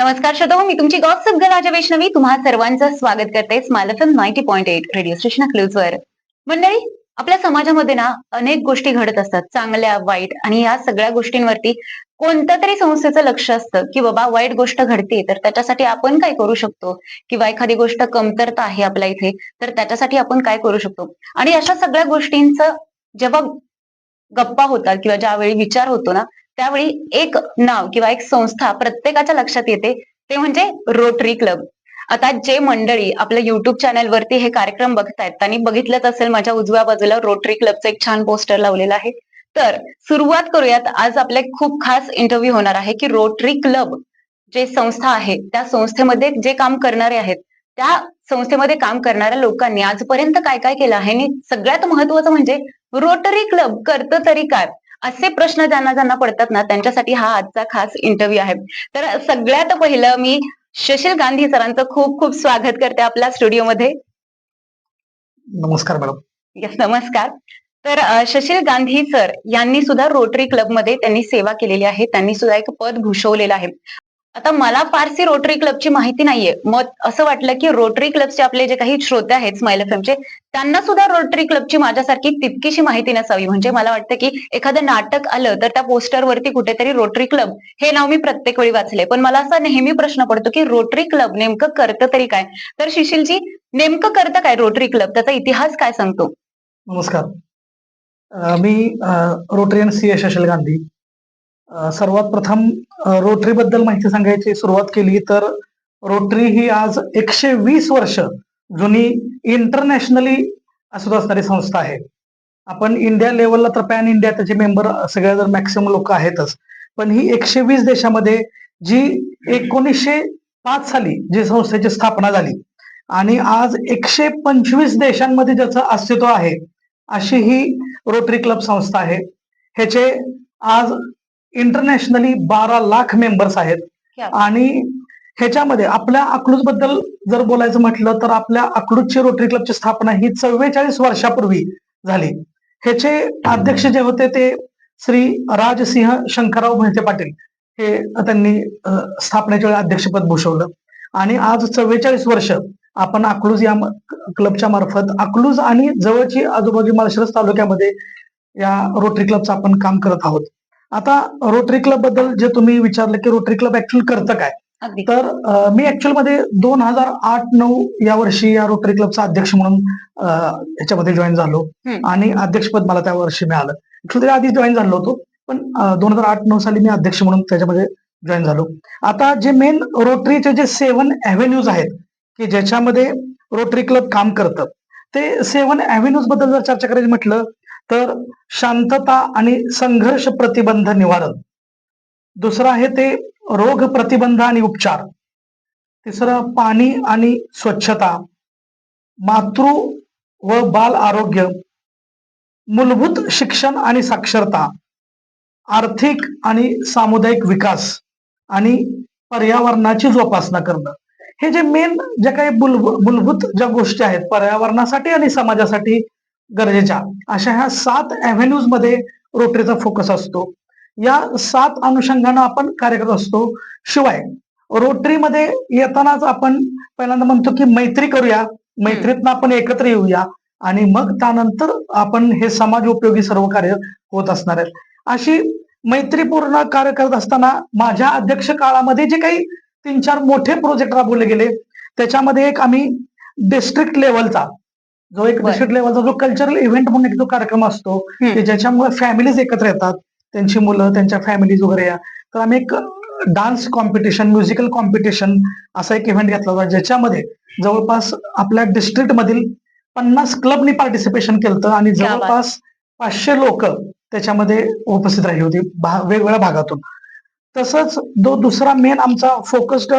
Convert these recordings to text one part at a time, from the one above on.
नमस्कार श्रोतो मी तुमची गॉसिप गलाजा वैष्णवी. तुम्हा सर्वांचं स्वागत करते smile F M ninety point eight radio station clues वर. मंडळी आपल्या समाजामध्ये ना अनेक गोष्टी घडत असतात. चांगल्या वाईट आणि या सगळ्या गोष्टींवरती कोणत्या तरी संस्थेचं लक्ष असतं की बाबा वाईट गोष्ट घडते तर त्याच्यासाठी आपण काय करू शकतो? किंवा एखादी गोष्ट कमतरता आहे आपल्या इथे तर त्याच्यासाठी आपण काय करू शकतो? आणि अशा सगळ्या गोष्टींचं जेव्हा गप्पा होतात किंवा ज्यावेळी विचार होतो ना त्यावेळी एक नाव किंवा एक संस्था प्रत्येकाच्या लक्षात येते ते म्हणजे रोटरी क्लब आता जे मंडळी आपल्या युट्यूब चॅनलवरती हे कार्यक्रम बघतायत त्यांनी बघितलंच असेल माझ्या उजव्या बाजूला रोटरी क्लबचं एक छान पोस्टर लावलेलं आहे. तर सुरुवात करूयात आज आपले खूप खास इंटरव्ह्यू होणार आहे की रोटरी क्लब जे संस्था आहे त्या संस्थेमध्ये जे काम करणारे आहेत त्या संस्थेमध्ये काम करणाऱ्या लोकांनी आजपर्यंत काय काय केलं आहे? आणि सगळ्यात महत्वाचं म्हणजे रोटरी क्लब करतं तरी काय? असे प्रश्न ज्यांना ज्यांना पडतात ना त्यांच्यासाठी हा आजचा खास इंटरव्ह्यू आहे. तर सगळ्यात पहिलं मी शशील गांधी सरांचं खूप खूप स्वागत करते आपल्या स्टुडिओमध्ये नमस्कार मॅडम. यस नमस्कार. तर शशील गांधी सर यांनी सुद्धा रोटरी क्लबमध्ये त्यांनी सेवा केलेली आहे. त्यांनी सुद्धा एक पद भूषवलेलं आहे. आता मला फारशी रोटरी क्लबची माहिती नाहीये. मग असं वाटलं की रोटरी क्लबचे आपले जे काही श्रोते आहेत स्माइल एफ एमचे त्यांना सुद्धा रोटरी क्लबची माझ्यासारखी तितकीशी माहिती नसावी. म्हणजे मला वाटतं की एखादं नाटक आलं तर त्या पोस्टरवरती कुठेतरी रोटरी क्लब हे नाव मी प्रत्येक वेळी वाचले. पण मला असा नेहमी प्रश्न पडतो की रोटरी क्लब नेमकं करतं तरी काय? तर शिशिलजी नेमकं करतं काय रोटरी क्लब त्याचा इतिहास काय सांगतो? नमस्कार. मी Rotarian C S Shashil Gandhi सर्वात प्रथम रोटरी बद्दल माहिती सांगायची सुरुवात केली तर रोटरी ही आज एकशे वीस वर्ष जुनी इंटरनॅशनली असत असणारी संस्था आहे. आपण इंडिया लेवलला तर पॅन इंडिया त्याचे मेंबर सगळ्या जर मॅक्सिमम लोक आहेतच. पण ही एकशे वीस देशामध्ये जी एकोणीसशे पाच साली जी संस्थेची स्थापना झाली आणि आज एकशे पंचवीस देशांमध्ये ज्याचं अस्तित्व आहे अशी ही रोटरी क्लब संस्था आहे. ह्याचे आज इंटरनॅशनली बारा लाख मेंबर्स आहेत. आणि ह्याच्यामध्ये आपल्या अकलूजबद्दल जर बोलायचं म्हटलं तर आपल्या अकलूजची रोटरी क्लबची स्थापना ही चव्वेचाळीस वर्षापूर्वी झाली. ह्याचे अध्यक्ष जे होते ते श्री राजसिंह शंकरराव मोहिते पाटील हे त्यांनी स्थापनेच्या वेळी अध्यक्षपद भूषवलं. आणि आज चव्वेचाळीस वर्ष आपण अकलूज या क्लबच्या मार्फत अकलूज आणि जवळची आजूबाजू माळशिरस तालुक्यामध्ये या रोटरी क्लबचं आपण काम करत आहोत. आता रोटरी क्लबबद्दल जे तुम्ही विचारलं की रोटरी क्लब ऍक्च्युअल करतं काय? तर मी ऍक्च्युअलमध्ये दोन हजार आठ नऊ या वर्षी या रोटरी क्लबचा अध्यक्ष म्हणून याच्यामध्ये जॉईन झालो. आणि अध्यक्षपद मला त्या वर्षी मिळालं. त्याच्या आधी जॉईन झालो होतो पण दोन हजार आठ नऊ साली मी अध्यक्ष म्हणून त्याच्यामध्ये जॉईन झालो. आता जे मेन रोटरीचे जे सेवन अव्हेन्यूज आहेत की ज्याच्यामध्ये रोटरी क्लब काम करतं ते सेवन अव्हेन्यूजबद्दल जर चर्चा करायची म्हटलं तर शांतता आणि संघर्ष प्रतिबंध निवारण. दुसरं आहे ते रोग प्रतिबंध आणि उपचार. तिसरं पाणी आणि स्वच्छता. मातृ व बाल आरोग्य. मूलभूत शिक्षण आणि साक्षरता. आर्थिक आणि सामुदायिक विकास. आणि पर्यावरणाची जोपासना करणं. हे जे मेन ज्या काही मूलभूत ज्या गोष्टी आहेत पर्यावरणासाठी आणि समाजासाठी गरजेच्या. अशा ह्या सात अव्हेन्यूजमध्ये रोटरीचा फोकस असतो. या सात अनुषंगानं आपण कार्य करत असतो. शिवाय रोटरीमध्ये येतानाच आपण पहिल्यांदा म्हणतो की मैत्री करूया. मैत्रीतनं आपण एकत्र येऊया. आणि मग त्यानंतर आपण हे समाज उपयोगी सर्व कार्य होत असणार आहेत. अशी मैत्रीपूर्ण कार्य करत असताना माझ्या अध्यक्ष काळामध्ये जे काही तीन चार मोठे प्रोजेक्ट राबवले गेले त्याच्यामध्ये एक आम्ही डिस्ट्रिक्ट लेवलचा जो एक. डिस्ट्रिक्ट लेवलचा जो कल्चरल इव्हेंट म्हणून एक जो कार्यक्रम असतो. की ज्याच्यामुळे फॅमिलीज एकत्र येतात त्यांची मुलं त्यांच्या फॅमिलीज वगैरे या तर आम्ही एक डान्स कॉम्पिटिशन म्युझिकल कॉम्पिटिशन असा एक इव्हेंट घेतला होता ज्याच्यामध्ये जवळपास आपल्या डिस्ट्रिक्ट मधील पन्नास क्लबनी पार्टिसिपेशन केलं आणि. जवळपास पाचशे लोक त्याच्यामध्ये उपस्थित राहिली होती वेगवेगळ्या भागातून तसंच जो दुसरा मेन आमचा फोकस्ड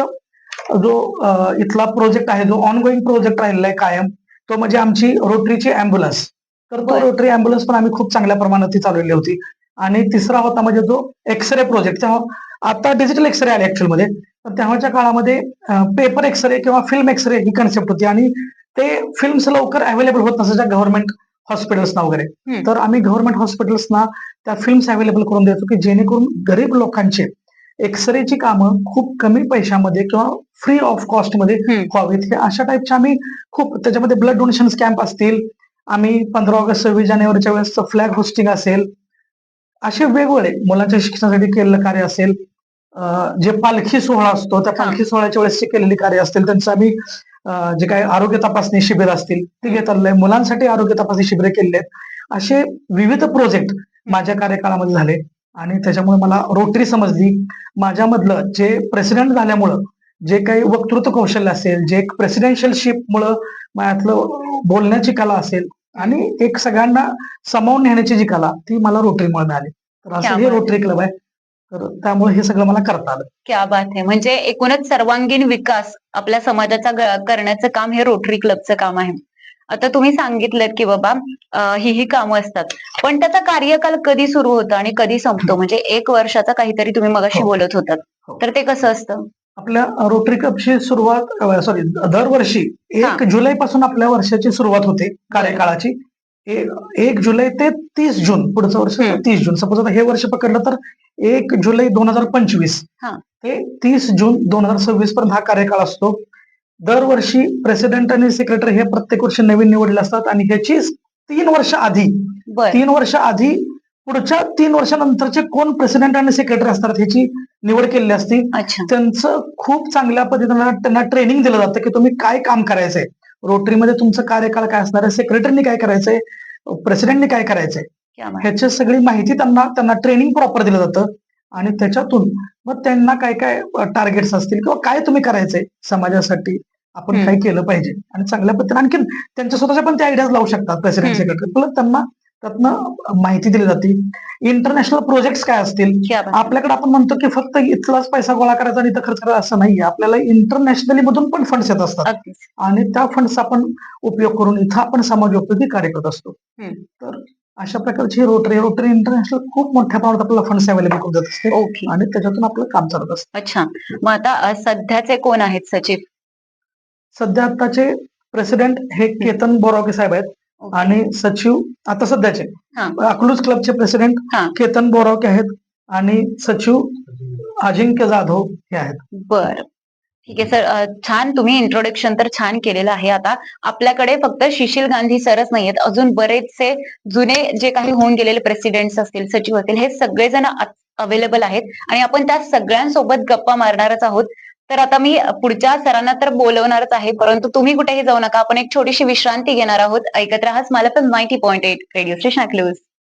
जो इथला प्रोजेक्ट आहे जो ऑन गोईंग प्रोजेक्ट राहिलेला आहे कायम तो म्हणजे आमची रोटरीची अँब्युलन्स तर तो. रोटरी अँब्युलन्स पण आम्ही खूप चांगल्या प्रमाणात ती चालवलेली होती. आणि तिसरा होता म्हणजे जो एक्सरे प्रोजेक्ट तेव्हा आता डिजिटल एक्सरे आले ऍक्च्युअलमध्ये. पण तेव्हाच्या काळामध्ये पेपर एक्सरे किंवा फिल्म एक्सरे ही कन्सेप्ट होती. आणि ते फिल्म्स लवकर अवेलेबल होत नसायच्या गव्हर्नमेंट हॉस्पिटल्सना वगैरे. तर आम्ही गव्हर्नमेंट हॉस्पिटल्सना त्या फिल्म्स अवेलेबल करून द्यायचो की जेणेकरून गरीब लोकांचे एक्सरेची कामं खूप कमी पैशामध्ये किंवा फ्री ऑफ कॉस्टमध्ये हम्म. व्हावीत. हे अशा टाईपचे आम्ही खूप त्याच्यामध्ये ब्लड डोनेशन कॅम्प असतील. आम्ही पंधरा ऑगस्ट सव्वीस जानेवारीच्या वेळेस फ्लॅग होस्टिंग असेल. असे वेगवेगळे मुलांच्या शिक्षणासाठी केलेलं कार्य असेल. जे पालखी सोहळा असतो त्या पालखी सोहळ्याच्या वेळेस केलेली कार्य असतील. त्यांचं आम्ही जे काही आरोग्य तपासणी शिबिर असतील ते घेत आलेलं आहे. मुलांसाठी आरोग्य तपासणी शिबिरे केलेली आहेत. असे विविध प्रोजेक्ट माझ्या कार्यकाळामध्ये झाले. आणि त्याच्यामुळे मला रोटरी समजली. माझ्यामधलं जे प्रेसिडेंट झाल्यामुळं जे काही वक्तृत्व कौशल्य असेल जे एक प्रेसिडेन्शियलशिप मुळे माझ्यातलं बोलण्याची कला असेल आणि एक सगळ्यांना समावून नेण्याची जी कला ती मला रोटरीमुळे मिळाली. तर असं हे रोटरी क्लब आहे. तर त्यामुळे हे सगळं मला करता आलं. क्या बात आहे. म्हणजे एकूणच सर्वांगीण विकास आपल्या समाजाचा करण्याचं काम हे रोटरी क्लबचं काम आहे. आता तुम्ही सांगितलं की बाबा ही ही कामं असतात पण त्याचा कार्यकाल कधी सुरू होतं आणि कधी संपतो म्हणजे एक वर्षाचा काहीतरी तुम्ही मगाशी हो. बोलत होतात हो. तर ते कसं असतं आपल्या रोटरी क्लबची सुरुवात सॉरी दरवर्षी. एक जुलै पासून आपल्या वर्षाची सुरुवात होते कार्यकाळाची एक जुलै ते तीस जून पुढचं वर्ष. तीस जून सपोज आता हे वर्ष पकडलं तर एक जुलै दोन हजार पंचवीस हा. ते तीस जून दोन हजार सव्वीस पर्यंत हा कार्यकाळ असतो दरवर्षी प्रेसिडेंट आणि सेक्रेटरी हे प्रत्येक वर्षी नवीन निवडलेले असतात आणि ह्याची तीन वर्ष आधी तीन वर्ष आधी पुढच्या तीन वर्षानंतरचे कोण प्रेसिडेंट आणि सेक्रेटरी असतात ह्याची निवड केलेली असते. त्यांचं खूप चांगल्या पद्धतीनं त्यांना ट्रेनिंग दिलं जातं की तुम्ही काय काम करायचंय. रोटरीमध्ये तुमचं कार्यकाळ काय असणार आहे? सेक्रेटरीने काय करायचंय? प्रेसिडेंटने काय करायचंय? ह्याची सगळी माहिती त्यांना त्यांना ट्रेनिंग प्रॉपर दिलं जातं. आणि त्याच्यातून मग त्यांना काय काय टार्गेट्स असतील किंवा काय तुम्ही करायचंय समाजासाठी? आपण. काय केलं पाहिजे. आणि चांगल्या पद्धतीने आणखीन त्यांच्या स्वतःच्या पण ते आयडियाज लावू शकतात प्रेसिडेंट. सेक्रेटरी प्लस त्यांना त्यातनं माहिती दिली जाते. इंटरनॅशनल प्रोजेक्ट काय असतील? आपल्याकडे आपण म्हणतो की फक्त इथलाच पैसा गोळा करायचा आणि इथं खर्च करायचा असं नाहीये. आपल्याला इंटरनॅशनली मधून पण फंड्स येत असतात. आणि त्या फंड्स आपण उपयोग करून इथं आपण समाज उपयोगी कार्य करत असतो. तर अशा प्रकारची रोटरी रोटरी इंटरनॅशनल खूप मोठ्या प्रमाणात आपल्याला फंड्स अवेलेबल करून देत असते. ओके आणि त्याच्यातून आपलं काम चालत असतं. अच्छा. मग आता सध्याचे कोण आहेत सचिव? सध्या आताचे प्रेसिडेंट हे केतन बोरावके साहेब आहेत. आणि सचिव आता सध्याचे. हा. अकलूज क्लबचे प्रेसिडेंट हा. केतन बोरावके आहेत आणि सचिव अजिंक्य जाधव हे आहेत. बर. ठीक आहे सर. छान तुम्ही इंट्रोडक्शन तर छान केलेलं आहे आता. आपल्याकडे फक्त शिशील गांधी सरच नाहीयेत. अजून बरेचसे जुने जे काही होऊन गेलेले प्रेसिडेंट्स असतील सचिव असतील हे सगळेजण अवेलेबल आहेत. आणि आपण त्या सगळ्यांसोबत गप्पा मारणारच आहोत. तर आता मी पुढच्या सरांना तर बोलवणारच आहे परंतु तुम्ही कुठेही जाऊ नका. आपण एक छोटीशी विश्रांती घेणार आहोत. ऐकत राहा मला पण माहिती point eight radio station close